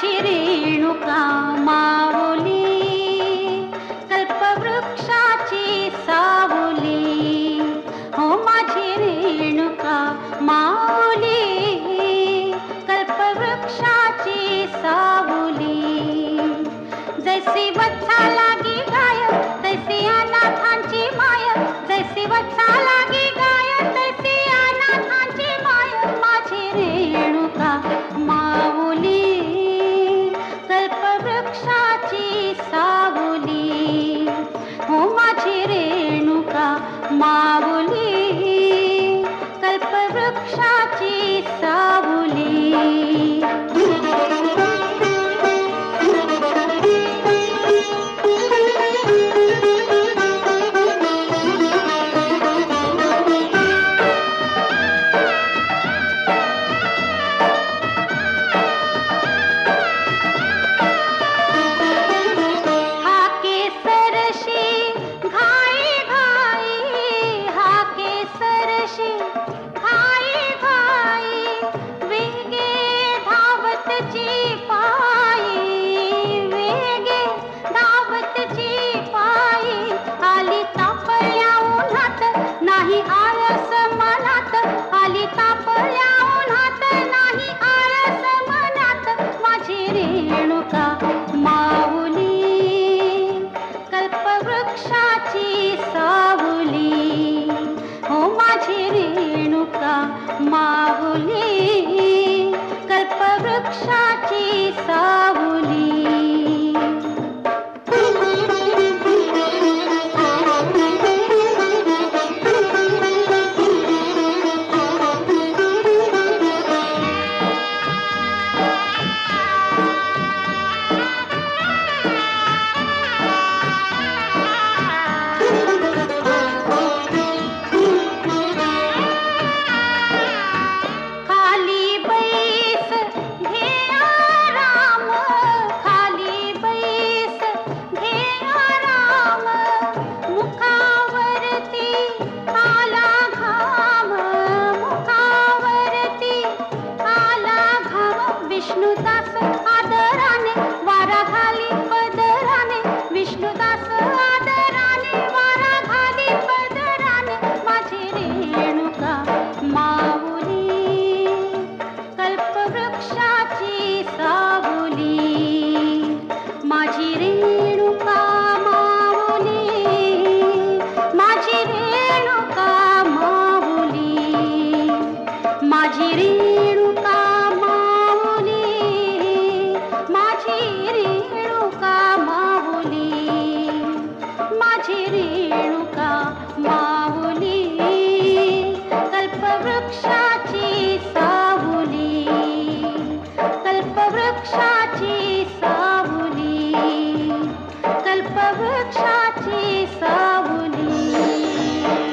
చిరేణుకామా মা সাচি সাবলি ও মাঝে রেণুকা মা বলি विष्णुदास आदराने वारा घाली पदराने विष्णुदास आदराने वारा घाली पदराने माझी रेणुका माऊली. कल्पवृक्षाची सावली. माझी रेणुका माऊली. माझी रेणुका माऊली. माझी रे